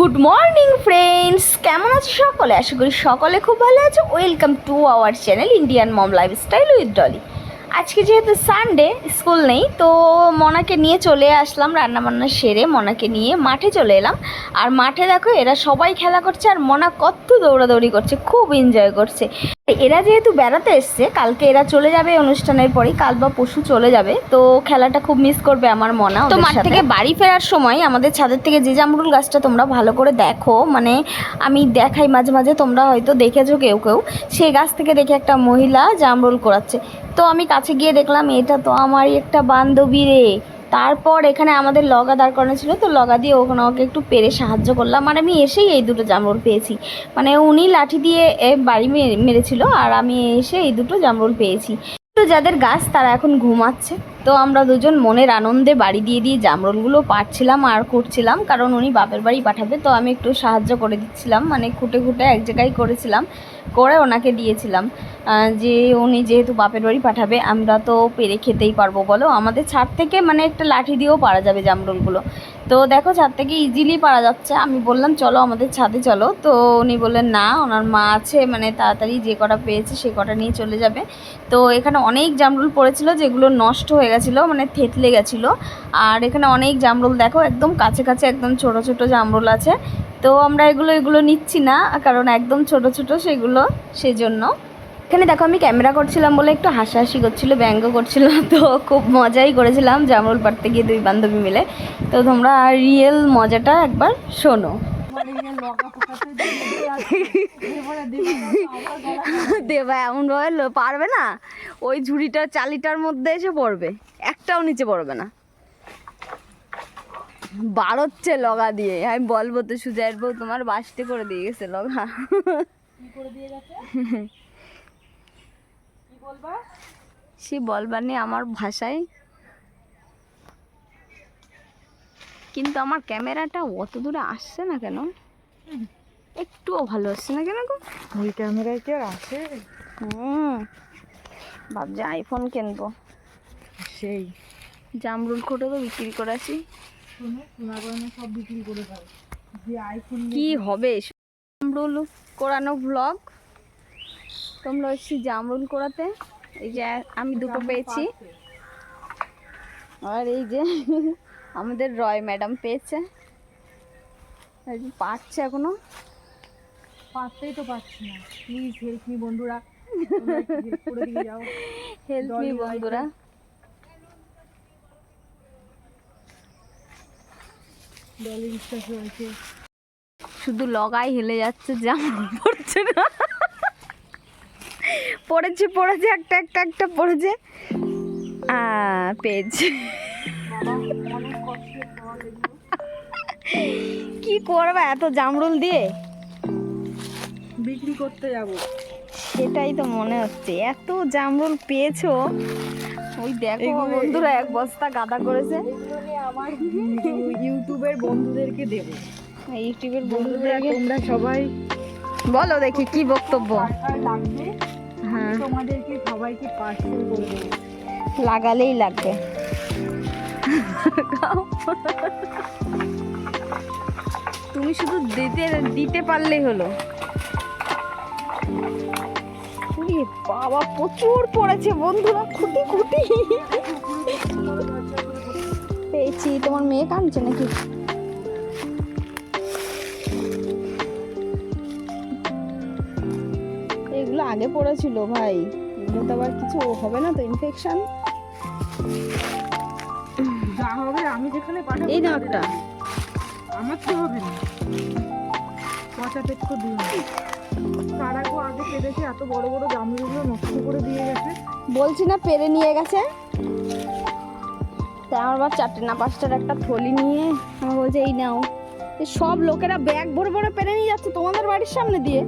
Good morning friends কেমন আছো সকলে? আশা করি সকলে খুব ভালো আছো। Welcome to our channel Indian mom lifestyle with Dolly আজকে যেহেতু সানডে স্কুল নেই, তো মনাকে নিয়ে চলে আসলাম রান্না বান্না সেরে মনাকে নিয়ে মাঠে চলে এলাম। আর মাঠে দেখো, এরা সবাই খেলা করছে, আর মনা কত দৌড়াদৌড়ি করছে, খুব এনজয় করছে। এরা যেহেতু বেড়াতে এসছে কালকে এরা চলে যাবে অনুষ্ঠানের পরেই কাল বা পশু চলে যাবে। তো খেলাটা খুব মিস করবে আমার মনা তো মাঠ থেকে বাড়ি ফেরার সময় আমাদের ছাদের থেকে যে জামরুল গাছটা তোমরা ভালো করে দেখো মানে আমি দেখাই মাঝে মাঝে তোমরা হয়তো দেখেছ কেউ কেউ সেই গাছ থেকে দেখে একটা মহিলা জামরুল করাচ্ছে। তো আমি কাছে গিয়ে দেখলাম এটা তো আমারই একটা বান্ধবী রে। তারপর এখানে আমাদের লগা দাঁড় করানো ছিল, তো লগা দিয়ে ওখানে ওকে একটু পেরে সাহায্য করলাম। আর আমি এসেই এই দুটো জামরুল পেয়েছি। মানে উনি লাঠি দিয়ে বাড়ি মেরে, মেরেছিল, আর আমি এসে এই দুটো জামরুল পেয়েছি। তো যাদের গাছ, তারা এখন ঘুমাচ্ছে। তো আমরা দুজন মনের আনন্দে বাড়ি দিয়ে দিয়ে জামরুলগুলো পাড়ছিলাম আর করছিলাম কারণ উনি বাপের বাড়ি পাঠাবে, তো আমি একটু সাহায্য করে দিচ্ছিলাম মানে খুঁটে খুঁটে এক জায়গায় করেছিলাম, করে ওনাকে দিয়েছিলাম যে উনি যেহেতু বাপের বাড়ি পাঠাবে, আমরা তো পেরে খেতেই পারব, বলো? আমাদের ছাদ থেকে মানে একটা লাঠি দিয়েও পারা যাবে জামরুলগুলো। তো দেখো ছাদ থেকে ইজিলি পারা যাচ্ছে, আমি বললাম, চলো আমাদের ছাদে চলো। তো উনি বললেন, না, ওনার মা আছে মানে তাড়াতাড়ি যে কটা পেয়েছে সে কটা নিয়ে চলে যাবে। তো এখানে অনেক জামরুল পড়েছিল, যেগুলো নষ্ট হয়ে গেছিল মানে থেতলে গেছিল। আর এখানে অনেক জামরুল দেখো, একদম কাছে কাছে একদম ছোট ছোট জামরুল আছে। তো আমরা এগুলো এগুলো নিচ্ছি না, কারণ একদম ছোট ছোট সেগুলো সেজন্য। এখানে দেখো, আমি ক্যামেরা করছিলাম বলে একটু হাসাহাসি করছিল, ব্যঙ্গ করছিল, তো খুব মজাই করেছিলাম জামরুল পাড়তে গিয়ে দুই বান্ধবী মিলে। তো তোমরা রিয়েল মজাটা একবার শোনো। দেবা এমন ভাবে পারবে না? ওই ঝুড়িটার চালিটার মধ্যে এসে পড়বে একটাও নিচে পড়বে না। বাড়চ্ছে লগা দিয়ে আমি বলব তো সুজায়ের বউ তোমার বাসতে করে দিয়ে গেছে লগা। সে বলবানি আমার ভাষায়। কিন্তু আমার ক্যামেরাটা অত দূরে আসছে না কেন? একটুও ভালো আসছে না কেন গো? ওই ক্যামেরায় কি আর আছে হুম। ভাবছি আইফোন কিনবো। সেই। জামরুল কোটো তো বিক্রি করে আসি সব বিক্রি করে দাও। কি হবে? জামরুল কোরানো ভ্লগ তোমরা এসছি জামরুল কোরাতে। এই যে আমি দুটো পেয়েছি। আর এই যে আমাদের রয় ম্যাডাম পেয়েছে। পাচ্ছে এখনও? পারতেই তো পারছি না। প্লিজ হেল্প মি বন্ধুরা। হেল্প মি বন্ধুরা। শুধু লগাই হেলে যাচ্ছে জামরুল পড়ছে না। পড়েছে পড়েছে একটা একটা একটা পড়েছে। পেয়েছে। অনেক কি করবা এত জামরুল দিয়ে? বিক্রি করতে যাব। সেটাই তো মনে হচ্ছে। এত জামরুল পেয়েছ? ওই দেখো বন্ধুরা এক বস্তা গাদা করেছে। আমার ইউটিউবের বন্ধুদেরকে দেবো। ইউটিউবের বন্ধুরা বন্ধুদেরকে। তোমরা সবাই বলো দেখি কি বক্তব্য। হ্যাঁ। তোমাদেরকে সবাইকে পার্সেল করে লাগালেই লাগবে। তুমি শুধু দিতে দিতে পারলেই হলো। বাবা প্রচুর পড়েছে বন্ধুরা খুঁটি খুঁটি। পেয়েছি তোমার মেয়ে কাঁদছে নাকি? এগুলো আগে পড়েছিল ভাই এগুলো তো আবার কিছু হবে না তো ইনফেকশন যা হবে আমি যেখানে পাঠাবো এই একটা আমার তো হবে না। পচা পেট আগেও আগে পেরেছে এত বড় বড় জামরুলগুলো নষ্ট করে দিয়ে গেছে। বলছি না পেরে নিয়ে গেছে? তাই আমার আবার চারটে না পাঁচটার একটা থলি নিয়ে আমার বলছে এই নাও। সব লোকেরা ব্যাগ ভরে ভরে পেরে নিয়ে যাচ্ছে তোমাদের বাড়ির সামনে দিয়ে।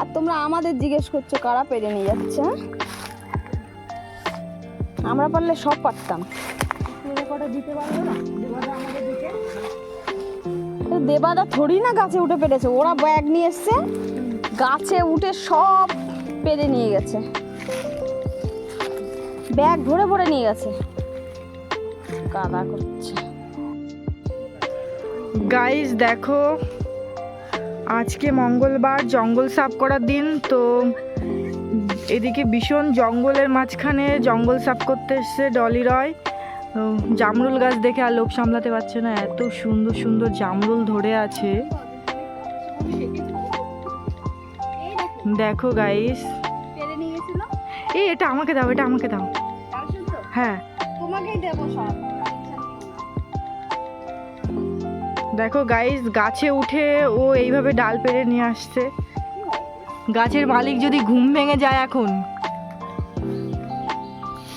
আর তোমরা আমাদের জিজ্ঞেস করছ কারা পেরে নিয়ে যাচ্ছে হ্যাঁ? আমরা পারলে সব পারতাম। দিতে পারব না? আমাদের দিকে। তো দেবাদা থরি না গাছে উঠে পেরেছে, ওরা ব্যাগ নিয়ে এসছে, গাছে উঠে সব পেরে নিয়ে গেছে। ব্যাগ ভরে ভরে নিয়ে গেছে। কাদা করছে। গাইস দেখো, আজকে মঙ্গলবার, জঙ্গল সাফ করার দিন, তো এদিকে ভীষণ জঙ্গলের মাঝখানে জঙ্গল সাফ করতে এসছে ডলি রয়। জামরুল গাছ দেখে আর লোভ সামলাতে পারছে না। এত সুন্দর সুন্দর জামরুল ধরে আছে। দেখো গাইস এই, এটা আমাকে দাও, এটা আমাকে দাও। হ্যাঁ। দেখো গাইস গাছে উঠে ও এইভাবে ডাল পেড়ে নিয়ে আসছে। গাছের মালিক যদি ঘুম ভেঙে যায় এখন।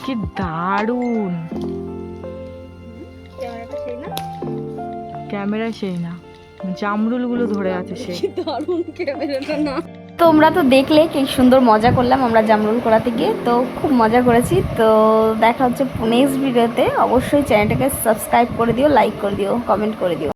কি দারুণ। ক্যামেরা সেই না। জামরুলগুলো ধরে আছে সে। দারুণ ক্যামেরাটা না। তোমরা তো দেখলে কি সুন্দর মজা করলাম আমরা জামরুল করাতে গিয়ে। তো খুব মজা করেছি। তো দেখা হচ্ছে নেক্সট ভিডিওতে। অবশ্যই চ্যানেলটাকে সাবস্ক্রাইব করে দিও লাইক করে দিও কমেন্ট করে দিও।